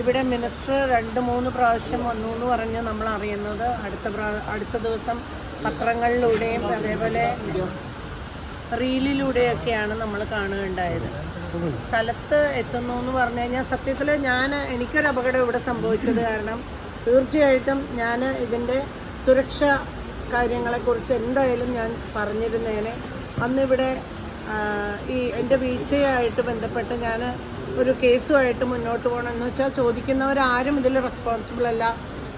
ഇവിടെ മിനിസ്റ്റർ രണ്ട് മൂന്ന് പ്രാവശ്യം വന്നു എന്ന് പറഞ്ഞ് നമ്മൾ അറിയുന്നത് അടുത്ത അടുത്ത ദിവസം പത്രങ്ങളിലൂടെയും അതേപോലെ റീലിലൂടെയൊക്കെയാണ് നമ്മൾ കാണുകയുണ്ടായത്. സ്ഥലത്ത് എത്തുന്നു എന്ന് പറഞ്ഞു കഴിഞ്ഞാൽ സത്യത്തിൽ ഞാൻ എനിക്കൊരു അപകടം ഇവിടെ സംഭവിച്ചത് കാരണം തീർച്ചയായിട്ടും ഞാൻ ഇതിന്റെ സുരക്ഷ കാര്യങ്ങളെക്കുറിച്ച് എന്തായാലും ഞാൻ പറഞ്ഞിരുന്നേനെ. അന്നിവിടെ ഈ എന്റെ വീഴ്ചയായിട്ട് ബന്ധപ്പെട്ട് ഞാൻ ഒരു കേസുമായിട്ട് മുന്നോട്ട് പോകണമെന്ന് വെച്ചാൽ ചോദിക്കുന്നവരാരും ഇതിൽ റെസ്പോൺസിബിൾ അല്ല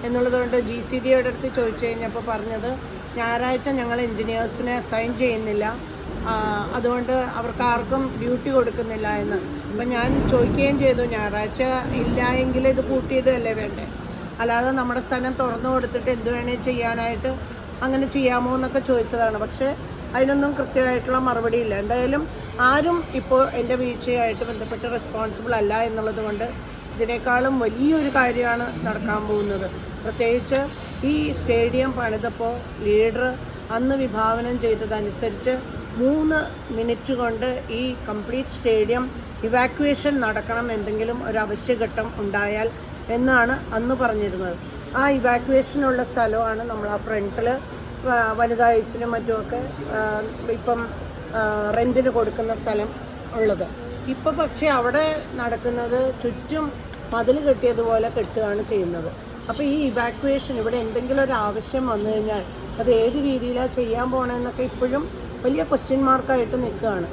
എന്നുള്ളതുകൊണ്ട് ജി സി ഡിയുടെ അടുത്ത് ചോദിച്ചു കഴിഞ്ഞപ്പോൾ പറഞ്ഞത് ഞായറാഴ്ച ഞങ്ങൾ എൻജിനീയേഴ്സിനെ അസൈൻ ചെയ്യുന്നില്ല. അതുകൊണ്ട് അവർക്ക് ആർക്കും ഡ്യൂട്ടി കൊടുക്കുന്നില്ല എന്ന്. അപ്പം ഞാൻ ചോദിക്കുകയും ചെയ്തു ഞായറാഴ്ച ഇല്ല എങ്കിൽ ഇത് കൂട്ടിയിടല്ലേ വേണ്ടേ? അല്ലാതെ നമ്മുടെ സ്ഥലം തുറന്നു കൊടുത്തിട്ട് എന്ത് വേണേൽ ചെയ്യാനായിട്ട് അങ്ങനെ ചെയ്യാമോ എന്നൊക്കെ ചോദിച്ചതാണ്. പക്ഷേ അതിനൊന്നും കൃത്യമായിട്ടുള്ള മറുപടി ഇല്ല. എന്തായാലും ആരും ഇപ്പോൾ എന്റെ വീഴ്ചയായിട്ട് ബന്ധപ്പെട്ട് റെസ്പോൺസിബിൾ അല്ല എന്നുള്ളത് കൊണ്ട് ഇതിനേക്കാളും വലിയൊരു കാര്യമാണ് നടക്കാൻ പോകുന്നത്. പ്രത്യേകിച്ച് ഈ സ്റ്റേഡിയം പണിതപ്പോൾ ലീഡർ അന്ന് വിഭാവനം ചെയ്തതനുസരിച്ച് മൂന്ന് മിനിറ്റ് കൊണ്ട് ഈ കംപ്ലീറ്റ് സ്റ്റേഡിയം ഇവാക്യുവേഷൻ നടക്കണം എന്തെങ്കിലും ഒരു അവശ്യഘട്ടം ഉണ്ടായാൽ എന്നാണ് അന്ന് പറഞ്ഞിരുന്നത്. ആ ഇവാക്യുവേഷനുള്ള സ്ഥലമാണ് നമ്മൾ ആ ഫ്രണ്ടിൽ വനിതാ ഐസിനും മറ്റുമൊക്കെ ഇപ്പം റെന്റിന് കൊടുക്കുന്ന സ്ഥലം ഉള്ളത്. ഇപ്പോൾ പക്ഷേ അവിടെ നടക്കുന്നത് ചുറ്റും മതിൽ കെട്ടിയതുപോലെ കെട്ടുകയാണ് ചെയ്യുന്നത്. അപ്പോൾ ഈ ഇവാക്വേഷൻ ഇവിടെ എന്തെങ്കിലും ഒരു ആവശ്യം വന്നു കഴിഞ്ഞാൽ അത് ഏത് രീതിയിലാണ് ചെയ്യാൻ പോകണമെന്നൊക്കെ ഇപ്പോഴും വലിയ ക്വസ്റ്റ്യൻ മാർക്കായിട്ട് നിൽക്കുകയാണ്.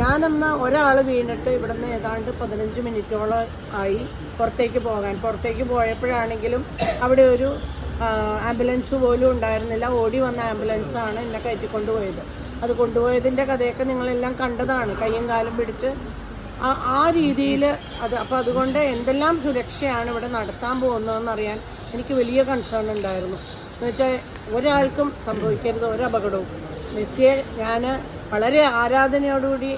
ഞാനന്ന് ഒരാൾ വീണിട്ട് ഇവിടുന്ന് ഏതാണ്ട് പതിനഞ്ച് മിനിറ്റോളം ആയി പുറത്തേക്ക് പോകാൻ. പുറത്തേക്ക് പോയപ്പോഴാണെങ്കിലും അവിടെ ഒരു ആംബുലൻസ് പോലും ഉണ്ടായിരുന്നില്ല. ഓടി വന്ന ആംബുലൻസാണ് എന്നെ കയറ്റിക്കൊണ്ടുപോയത്. അത് കൊണ്ടുപോയതിന്റെ കഥയൊക്കെ നിങ്ങളെല്ലാം കണ്ടതാണ്. കയ്യും കാലും പിടിച്ച് ആ രീതിയിൽ അത് അപ്പോൾ അതുകൊണ്ട് എന്തെല്ലാം സുരക്ഷയാണ് ഇവിടെ നടത്താൻ പോകുന്നതെന്നറിയാൻ എനിക്ക് വലിയ കൺസേൺ ഉണ്ടായിരുന്നു. എന്ന് വെച്ചാൽ ഒരാൾക്കും സംഭവിക്കരുത് ഒരപകടവും. മെസ്സിയെ ഞാൻ വളരെ ആരാധനയോടുകൂടി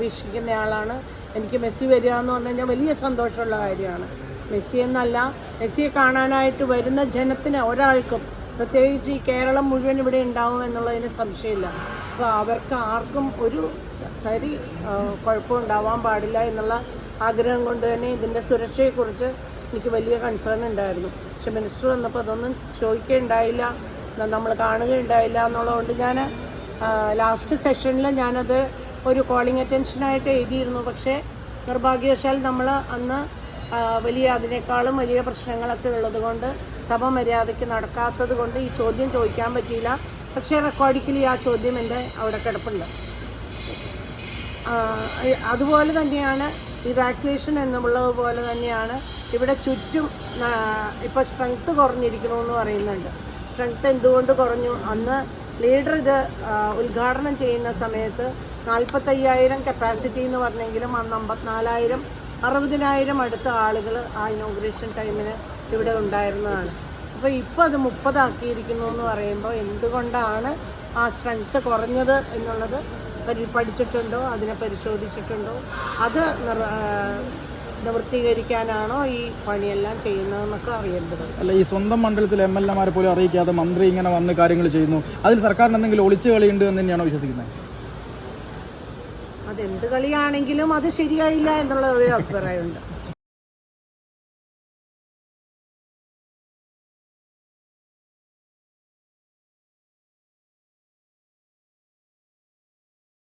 വീക്ഷിക്കുന്നയാളാണ് എനിക്ക് മെസ്സി വരിക എന്ന് പറഞ്ഞു കഴിഞ്ഞാൽ വലിയ സന്തോഷമുള്ള കാര്യമാണ്. മെസ്സി എന്നല്ല മെസ്സിയെ കാണാനായിട്ട് വരുന്ന ജനത്തിന് ഒരാൾക്കും പ്രത്യേകിച്ച് ഈ കേരളം മുഴുവൻ ഇവിടെ ഉണ്ടാവും എന്നുള്ളതിന് സംശയമില്ല. അപ്പോൾ അവർക്ക് ആർക്കും ഒരു തരി കുഴപ്പം ഉണ്ടാവാൻ പാടില്ല എന്നുള്ള ആഗ്രഹം കൊണ്ട് തന്നെ ഇതിന്റെ സുരക്ഷയെക്കുറിച്ച് എനിക്ക് വലിയ കൺസേൺ ഉണ്ടായിരുന്നു. പക്ഷെ മിനിസ്റ്റർ വന്നപ്പോൾ അതൊന്നും ചോദിക്കുകയുണ്ടായില്ല നമ്മൾ കാണുകയുണ്ടായില്ല എന്നുള്ളതുകൊണ്ട് ഞാൻ ലാസ്റ്റ് സെഷനിൽ ഞാനത് ഒരു കോളിംഗ് അറ്റൻഷനായിട്ട് എഴുതിയിരുന്നു. പക്ഷേ നിർഭാഗ്യവശാൽ നമ്മൾ അന്ന് വലിയ അതിനേക്കാളും വലിയ പ്രശ്നങ്ങളൊക്കെ ഉള്ളതുകൊണ്ട് സഭ മര്യാദയ്ക്ക് നടക്കാത്തത് കൊണ്ട് ഈ ചോദ്യം ചോദിക്കാൻ പറ്റിയില്ല. പക്ഷേ റെക്കോർഡിക്കലി ആ ചോദ്യം എന്റെ അവിടെ കിടപ്പുണ്ട്. അതുപോലെ തന്നെയാണ് ഇവാക്യുവേഷൻ എന്നുള്ളത് പോലെ തന്നെയാണ് ഇവിടെ ചുറ്റും ഇപ്പോൾ സ്ട്രെങ്ത്ത് കുറഞ്ഞിരിക്കണമെന്ന് പറയുന്നുണ്ട്. സ്ട്രെങ്ത്ത് എന്തുകൊണ്ട് കുറഞ്ഞു? അന്ന് ലീഡർ ഇത് ഉദ്ഘാടനം ചെയ്യുന്ന സമയത്ത് നാൽപ്പത്തയ്യായിരം കപ്പാസിറ്റി എന്ന് പറഞ്ഞെങ്കിലും അന്ന് അമ്പത്തിനാലായിരം അറുപതിനായിരം അടുത്ത ആളുകൾ ആ ഇനോഗ്രേഷൻ ടൈമിന് ഇവിടെ ഉണ്ടായിരുന്നതാണ്. അപ്പോൾ ഇപ്പോൾ അത് മുപ്പതാക്കിയിരിക്കുന്നു എന്ന് പറയുമ്പോൾ എന്തുകൊണ്ടാണ് ആ സ്ട്രെങ്ത് കുറഞ്ഞത് എന്നുള്ളത് പഠിച്ചിട്ടുണ്ടോ? അതിനെ പരിശോധിച്ചിട്ടുണ്ടോ? അത് നിവൃത്തീകരിക്കാനാണോ ഈ പണിയെല്ലാം ചെയ്യുന്നതെന്നൊക്കെ അറിയേണ്ടത്. അല്ല ഈ സ്വന്തം മണ്ഡലത്തിൽ എം എൽ എമാരെ പോലും അറിയിക്കാതെ മന്ത്രി ഇങ്ങനെ വന്ന് കാര്യങ്ങൾ ചെയ്യുന്നു. അതിൽ സർക്കാരിന് എന്തെങ്കിലും ഒളിച്ചു കളിയുണ്ട് എന്ന് തന്നെയാണോ വിശ്വസിക്കുന്നത്? അതെന്ത് കളിയാണെങ്കിലും അത് ശരിയായില്ല എന്നുള്ള ഒരു അഭിപ്രായമുണ്ട്.